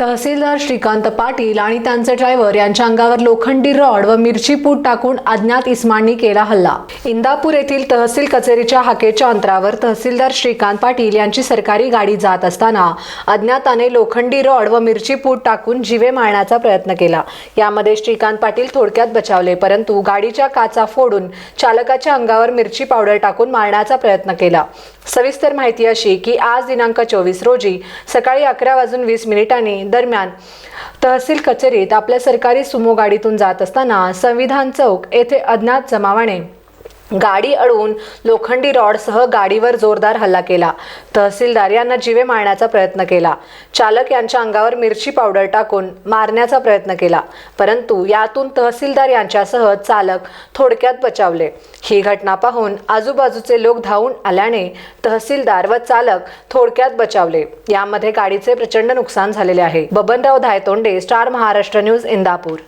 तहसीलदार श्रीकांत पाटील आणि त्यांचे ड्रायव्हर यांच्या अंगावर लोखंडी रॉड व मिरची पूट टाकून अज्ञात इस्मांनी केला हल्ला. इंदापूर येथील तहसील कचेरीच्या हाकेच्या अंतरावर तहसीलदार श्रीकांत पाटील यांची सरकारी गाडी जात असताना अज्ञाताने लोखंडी रॉड व मिरची पूट टाकून जिवे मारण्याचा प्रयत्न केला. यामध्ये श्रीकांत पाटील थोडक्यात बचावले परंतु गाडीच्या काचा फोडून चालकाच्या अंगावर मिरची पावडर टाकून मारण्याचा प्रयत्न केला. सविस्तर माहिती अशी की आज दिनांक चोवीस रोजी सकाळी अकरा वाजून वीस मिनिटांनी दरम्यान तहसील कचेरीत आपल्या सरकारी सुमो गाडीतून जात असताना संविधान चौक येथे अज्ञात जमावाने गाडी अडवून लोखंडी रॉडसह गाडीवर जोरदार हल्ला केला. तहसीलदार यांना जीवे मारण्याचा प्रयत्न केला. चालक यांच्या अंगावर मिरची पावडर टाकून मारण्याचा प्रयत्न केला. परंतु यातून तहसीलदार यांच्यासह चालक थोडक्यात बचावले. ही घटना पाहून आजूबाजूचे लोक धावून आल्याने तहसीलदार व चालक थोडक्यात बचावले. यामध्ये गाडीचे प्रचंड नुकसान झालेले आहे. Babanrao Dhaytonde Star Maharashtra news Indapur.